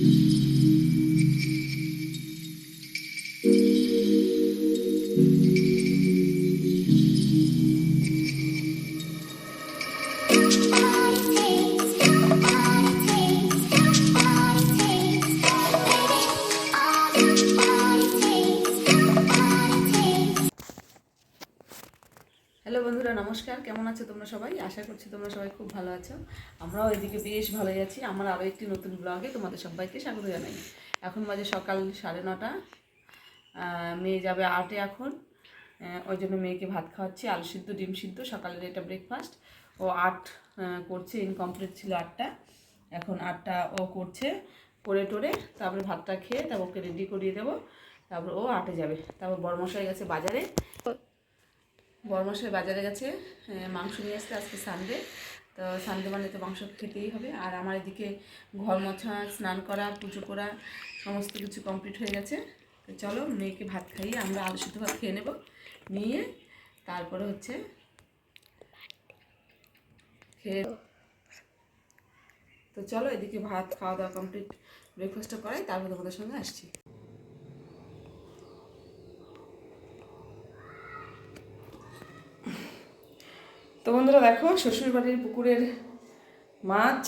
Thank you. নমস্কার, কেমন আছো তোমরা সবাই? আশা করছি তোমরা সবাই খুব ভালো আছো। আমরাও এদিকে বেশ ভালোই আছি। আমার আরও একটি নতুন ব্লগে তোমাদের সবাইকে স্বাগত জানাই। এখন বাজে সকাল সাড়ে নটা। মেয়ে যাবে আটে এখন। ওই জন্য মেয়েকে ভাত খাওয়াচ্ছি। আলু সিদ্ধ, ডিম সিদ্ধ, সকালের এটা ব্রেকফাস্ট ও আট করছে ইনকমপ্লিট ছিল আটটা। এখন আটটা ও করছে, করে টোরে। তারপরে ভাতটা খেয়ে তারপর ওকে রেডি করিয়ে দেবো। তারপর ও আটে যাবে। তারপর বড়মশাই গেছে বাজারে। বড়মশাই বাজারে গেছে মাংস নিয়ে আসতে আজকে সানডে তো সানডে মানে তো মাংস খেতেই হবে। আর আমার এদিকে ঘর মোছা, স্নান করা, পুজো করা, সমস্ত কিছু কমপ্লিট হয়ে গেছে। তো চলো মেয়েকে ভাত খাইয়ে আমরা আলু সিদ্ধ ভাত খেয়ে নেব। নিয়ে তারপরে হচ্ছে খেয়ে তো চলো এদিকে ভাত খাওয়া দাওয়া কমপ্লিট ব্রেকফাস্টটা করাই, তারপর তোমাদের সঙ্গে আসছি। তো বন্ধুরা দেখো, শ্বশুরবাড়ির পুকুরের মাছ।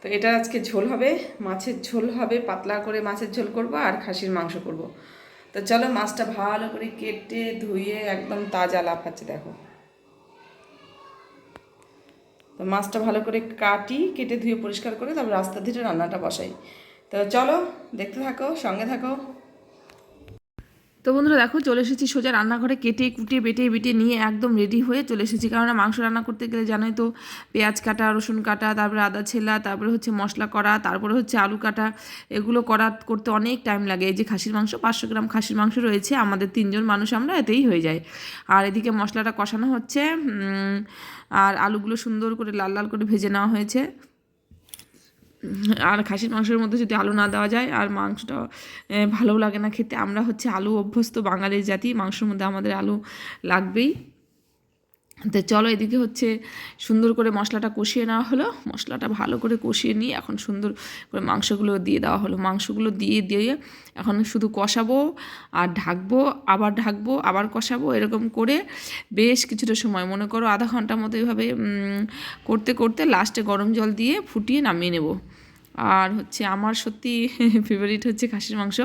তো এটা আজকে ঝোল হবে, মাছের ঝোল হবে, পাতলা করে মাছের ঝোল করব আর খাসির মাংস করব। তো চলো মাছটা ভালো করে কেটে ধুয়ে একদম তাজা লাফাচ্ছে, দেখো। তো মাছটা ভালো করে কাটি, কেটে ধুয়ে পরিষ্কার করে তারপর রাস্তা ধীরে রান্নাটা বসাই। তো চলো, দেখতে থাকো, সঙ্গে থাকো। তো বন্ধুরা দেখো চলে এসেছি সোজা রান্নাঘরে কেটে কুটে বেটে বেটে নিয়ে একদম রেডি হয়ে চলে এসেছি। কারণ মাংস রান্না করতে গেলে জানোই তো, পেঁয়াজ কাটা, রসুন কাটা, তারপরে আদা ছেলা, তারপরে হচ্ছে মশলা করা, তারপরে হচ্ছে আলু কাটা, এগুলো করা করতে অনেক টাইম লাগে। এই যে খাসির মাংস, পাঁচশো গ্রাম খাসির মাংস রয়েছে, আমাদের তিনজন মানুষ আমরা এতেই হয়ে যায় আর এদিকে মশলাটা কষানো হচ্ছে আর আলুগুলো সুন্দর করে লাল লাল করে ভেজে নেওয়া হয়েছে। আর খাসির মাংসের মধ্যে যদি আলু না দেওয়া যায় আর মাংসটা ভালো লাগে না খেতে। আমরা হচ্ছে আলু অভ্যস্ত বাঙালির জাতি মাংসের মধ্যে আমাদের আলু লাগবেই। তো চলো এদিকে হচ্ছে সুন্দর করে মশলাটা কষিয়ে নেওয়া হলো। মশলাটা ভালো করে কষিয়ে নিয়ে এখন সুন্দর করে মাংসগুলো দিয়ে দেওয়া হলো। মাংসগুলো দিয়ে দিয়ে এখন শুধু কষাবো আর ঢাকবো আবার ঢাকবো আবার কষাবো এরকম করে বেশ কিছুটা সময়। মনে করো আধা ঘণ্টার মতো এইভাবে উম, করতে করতে লাস্টে গরম জল দিয়ে ফুটিয়ে নামিয়ে নেব। আর হচ্ছে আমার সত্যি ফেভারিট হচ্ছে খাসির মাংস।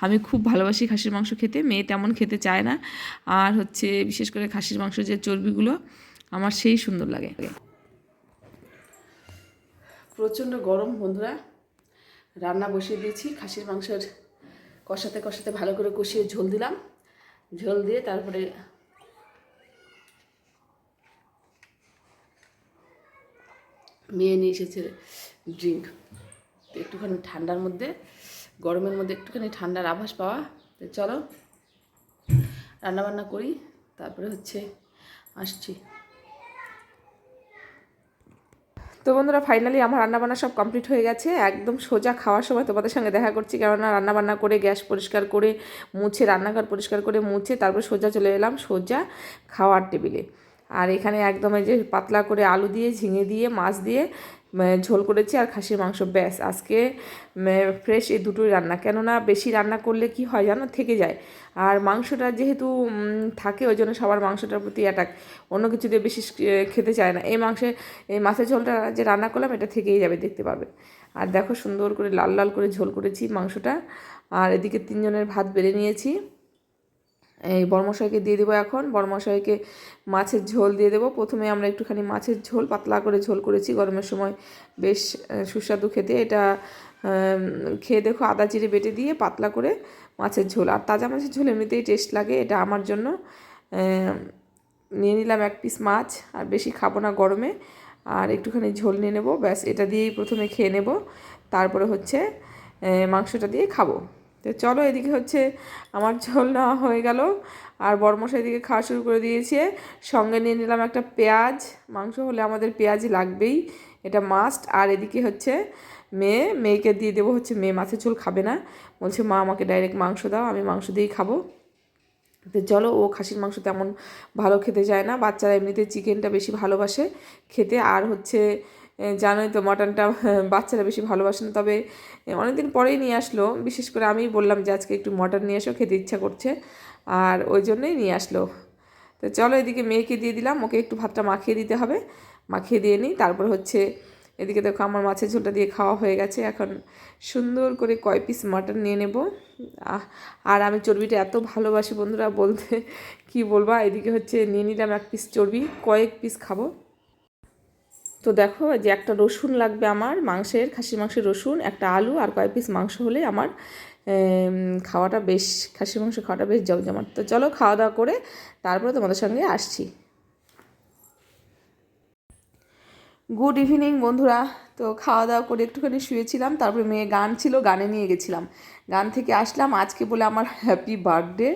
আমি খুব ভালোবাসি খাসির মাংস খেতে, মেয়ে তেমন খেতে চায় না। আর হচ্ছে বিশেষ করে খাসির মাংস যে চর্বিগুলো, আমার সেই সুন্দর লাগে। প্রচণ্ড গরম বন্ধুরা। রান্না বসিয়ে দিয়েছি, খাসির মাংসের কষাতে কষাতে ভালো করে কষিয়ে ঝোল দিলাম। ঝোল দিয়ে তারপরে মেয়ে নিয়ে এসেছে ড্রিঙ্ক একটুখানি ঠান্ডার মধ্যে, গরমের মধ্যে একটুখানি ঠান্ডার আভাস পাওয়া। তো চলো, রান্নাবান্না করি, তারপরে হচ্ছে আসছি। তো বন্ধুরা ফাইনালি আমার রান্নাবান্না সব কমপ্লিট হয়ে গেছে। একদম সোজা খাওয়ার সময় তোমাদের সঙ্গে দেখা করছি, কেননা রান্নাবান্না করে, গ্যাস পরিষ্কার করে, মুছে, রান্নাঘর পরিষ্কার করে মুছে, তারপর সোজা চলে এলাম সোজা খাওয়ার টেবিলে। আর এখানে একদম এই যে পাতলা করে আলু দিয়ে, ঝিঙে দিয়ে, মাছ দিয়ে ঝোল করেছি আর খাসির মাংস। ব্যাস, আজকে ফ্রেশ এই দুটোই রান্না। কেননা বেশি রান্না করলে কি হয় জানো? থেকে যায়। আর মাংসটা যেহেতু থাকে, ওই জন্য সবার মাংসটার প্রতি অ্যাটাক অন্য কিছু দিয়ে বেশি খেতে চায় না। এই মাংসে, এই মাছের ঝোলটা যে রান্না করলাম, এটা থেকেই যাবে, দেখতে পাবে। আর দেখো সুন্দর করে লাল লাল করে ঝোল করেছি মাংসটা। আর এদিকে তিনজনের ভাত বেড়ে নিয়েছি। এই বর্মশাইকে দিয়ে দেবো এখন। বর্মশাইকে মাছের ঝোল দিয়ে দেবো। প্রথমে আমরা একটুখানি মাছের ঝোল, পাতলা করে ঝোল করেছি। গরমের সময় বেশ সুস্বাদু খেতে। এটা খেয়ে দেখো আদা জিরে বেটে দিয়ে পাতলা করে মাছের ঝোল। আর তাজা মাছের ঝোল এমনিতেই টেস্ট লাগে, এটা আমার জন্য। নিয়ে নিলাম এক পিস মাছ, আর বেশি খাব না গরমে। আর একটুখানি ঝোল নিয়ে নেব, ব্যাস, এটা দিয়েই প্রথমে খেয়ে নেব। তারপরে হচ্ছে মাংসটা দিয়ে খাব। তো চলো এদিকে হচ্ছে আমার ঝোল নেওয়া হয়ে গেল। আর বরমশা এদিকে খাওয়া শুরু করে দিয়েছে। সঙ্গে নিয়ে নিলাম একটা পেঁয়াজ। মাংস হলে আমাদের পেঁয়াজই লাগবেই, এটা মাস্ট আর এদিকে হচ্ছে মেয়ে, মেয়েকে দিয়ে দেবো হচ্ছে মেয়ে মাছের ঝোল খাবে না। বলছে, মা, আমাকে ডাইরেক্ট মাংস দাও, আমি মাংস দিয়েই খাব। তো চলো, ও খাসির মাংস তেমন ভালো খেতে চায় না। বাচ্চারা এমনিতে চিকেনটা বেশি ভালোবাসে খেতে। আর হচ্ছে জানোই তো মটনটা বাচ্চারা বেশি ভালোবাসে না। তবে অনেকদিন পরেই নিয়ে আসলো। বিশেষ করে আমিই বললাম যে, আজকে একটু মটন নিয়ে এসো, খেতে ইচ্ছা করছে। আর ওই জন্যই নিয়ে আসলো। তো চলো এদিকে মেয়েকে দিয়ে দিলাম। ওকে একটু ভাতটা মাখিয়ে দিতে হবে। মাখিয়ে দিয়ে নিই। তারপর হচ্ছে, এদিকে দেখো আমার মাছের ঝোলটা দিয়ে খাওয়া হয়ে গেছে। এখন সুন্দর করে কয় পিস মাটন নিয়ে নেব। আর আমি চর্বিটা এত ভালোবাসি বন্ধুরা, বলতে কি বলবা? এদিকে হচ্ছে নিয়ে নিলাম এক পিস চর্বি। কয়েক পিস খাব। তো দেখো যে একটা রসুন লাগবে আমার, মাংসের, খাসির মাংসের রসুন, একটা আলু আর কয়েক পিস মাংস হলে আমার খাওয়াটা বেশ, খাসির মাংস খাওয়াটা বেশ জমজমাট। তো চলো খাওয়া দাওয়া করে তারপরে তোমাদের সঙ্গে আসছি। গুড ইভিনিং বন্ধুরা। তো খাওয়া দাওয়া করে একটুখানি শুয়েছিলাম, তারপরে মেয়ে গান ছিল, গানে নিয়ে গেছিলাম। গান থেকে আসলাম আজকে বলে আমার হ্যাপি বার্থডে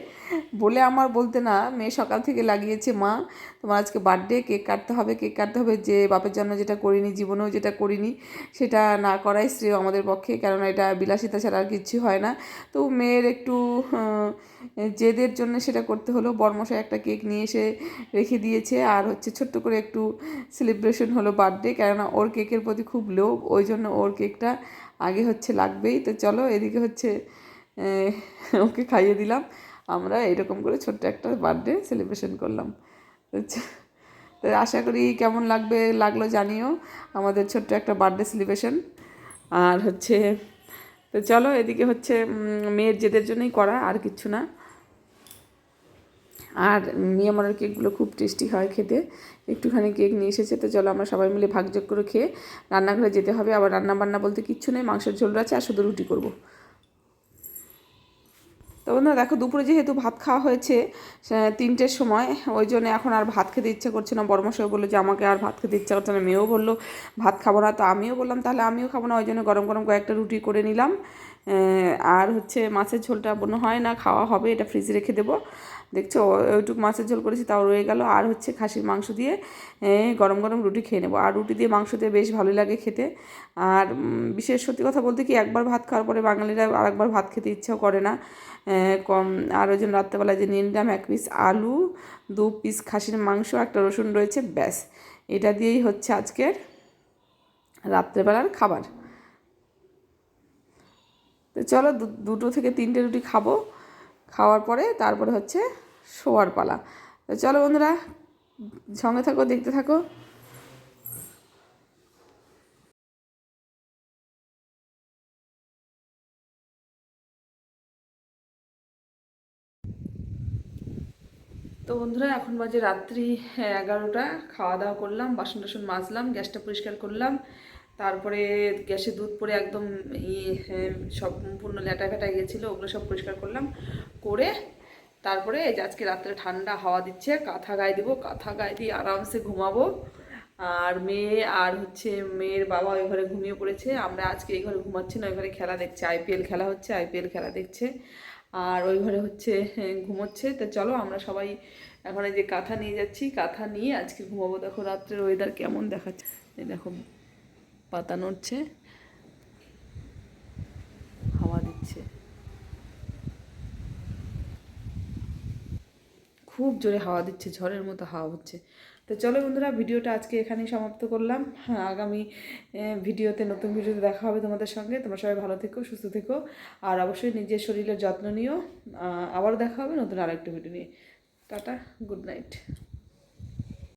বলে আমার বলতে না, মেয়ে সকাল থেকে লাগিয়েছে মা, তোমার আজকে বার্থডে কেক কাটতে হবে কেক কাটতে হবে, যে বাপের জন্য যেটা করিনি, জীবনেও যেটা করিনি, সেটা না করাই শ্রেয় আমাদের পক্ষে, কেননা এটা বিলাসিতা ছাড়া আর কিচ্ছু হয় না। তো মেয়ের একটু জেদের জন্য সেটা করতে হলো, বর্মশাই একটা কেক নিয়ে এসে রেখে দিয়েছে, আর হচ্ছে ছোট্ট করে একটু সেলিব্রেশন হলো বার্থডে কেননা ওর কেকের প্রতি খুব লোভ, ওই জন্য ওর কেকটা আগে হচ্ছে লাগবেই। তো চলো এদিকে হচ্ছে ওকে খাইয়ে দিলাম। আমরা এরকম করে ছোট্ট একটা বার্থডে সেলিব্রেশন করলাম। তো আশা করি কেমন লাগবে, লাগল জানিও। আমাদের ছোট্ট একটা বার্থডে সেলিব্রেশন আর হচ্ছে, তো চলো এদিকে হচ্ছে মেয়ের জেদের জন্যই করা, আর কিচ্ছু না। আর মিয়ামারের কেকগুলো খুব টেস্টি হয় খেতে। একটুখানি কেক নিয়ে এসেছে, তো চলো আমরা সবাই মিলে ভাগযোগ করে খেয়ে রান্নাঘরে যেতে হবে। আবার রান্না বান্না বলতে কিচ্ছু নেই, মাংসের ঝোল আছে, আর শুধু রুটি করব। তো বন্ধুরা, দেখো দুপুরে যেহেতু ভাত খাওয়া হয়েছে তিনটের সময়, ওই জন্য এখন আর ভাত খেতে ইচ্ছে করছে না। বর্মশাই বলল যে, আমাকে আর ভাত খেতে ইচ্ছা করছে না। মেয়েও বলল, ভাত খাব না। তো আমিও বললাম, তাহলে আমিও খাব না। ওই জন্য গরম গরম কয়েকটা রুটি করে নিলাম। আর হচ্ছে মাছের ঝোলটা মনে হয় না, খাওয়া হবে, এটা ফ্রিজে রেখে দেবো। দেখছ? ওইটুকু মাছের ঝোল করেছি, তাও রয়ে গেল। আর হচ্ছে খাসির মাংস দিয়ে গরম গরম রুটি খেয়ে নেব। আর রুটি দিয়ে মাংস দিয়ে বেশ ভালোই লাগে খেতে। আর বিশেষ সত্যি কথা বলতে কি, একবার ভাত খাওয়ার পরে বাঙালিরা আর একবার ভাত খেতে ইচ্ছাও করে না। কম, আর ওই জন্য রাত্রেবেলায় যে নিয়ে এক পিস আলু, দু পিস খাসির মাংস, একটা রসুন রয়েছে, ব্যাস। এটা দিয়েই হচ্ছে আজকের রাত্রেবেলার খাবার। তো চলো দুটো থেকে তিনটে রুটি খাব। খাওয়ার পরে তারপরে হচ্ছে শোয়ার পালা। তো চলো বন্ধুরা সঙ্গে থাকো দেখতে থাকো। তো বন্ধুরা এখন বাজে রাত্রি এগারোটা। খাওয়া দাওয়া করলাম বাসন টাসন মাজলাম গ্যাসটা পরিষ্কার করলাম। তারপরে গ্যাসে দুধ পরে একদম ইয়ে হ্যাঁ, সম্পূর্ণ ল্যাটা ফ্যাটা গেছিল ওগুলো সব পরিষ্কার করলাম। করে তারপরে এই যে আজকে রাত্রে ঠান্ডা হাওয়া দিচ্ছে কাঁথা গায়ে দেবো কাঁথা গায়ে দিয়ে আরামসে ঘুমাবো। আর মেয়ে আর হচ্ছে মেয়ের বাবা ওই ঘরে ঘুমিয়ে পড়েছে। আমরা আজকে এই ঘরে ঘুমাচ্ছি না ওই ঘরে খেলা দেখছে আইপিএল খেলা হচ্ছে আইপিএল খেলা দেখছে। আর ওই ঘরে হচ্ছে হ্যাঁ, ঘুমোচ্ছে। তো চলো আমরা সবাই এখন এই যে কাঁথা নিয়ে যাচ্ছি। কাঁথা নিয়ে আজকে ঘুমাবো। দেখো রাত্রের ওয়েদার কেমন দেখাচ্ছে। দেখো পাতা নড়ছে হাওয়া দিচ্ছে। খুব জোরে হাওয়া দিচ্ছে ঝড়ের মতো হাওয়া হচ্ছে। তো চলো বন্ধুরা ভিডিওটা আজকে এখানেই সমাপ্ত করলাম। হ্যাঁ, আগামী ভিডিওতে নতুন ভিডিওতে দেখা হবে তোমাদের সঙ্গে। তোমরা সবাই ভালো থেকো সুস্থ থেকো। আর অবশ্যই নিজের শরীরের যত্ন নিও। আবার দেখা হবে নতুন আরেকটা ভিডিও নিয়ে। Tata good night.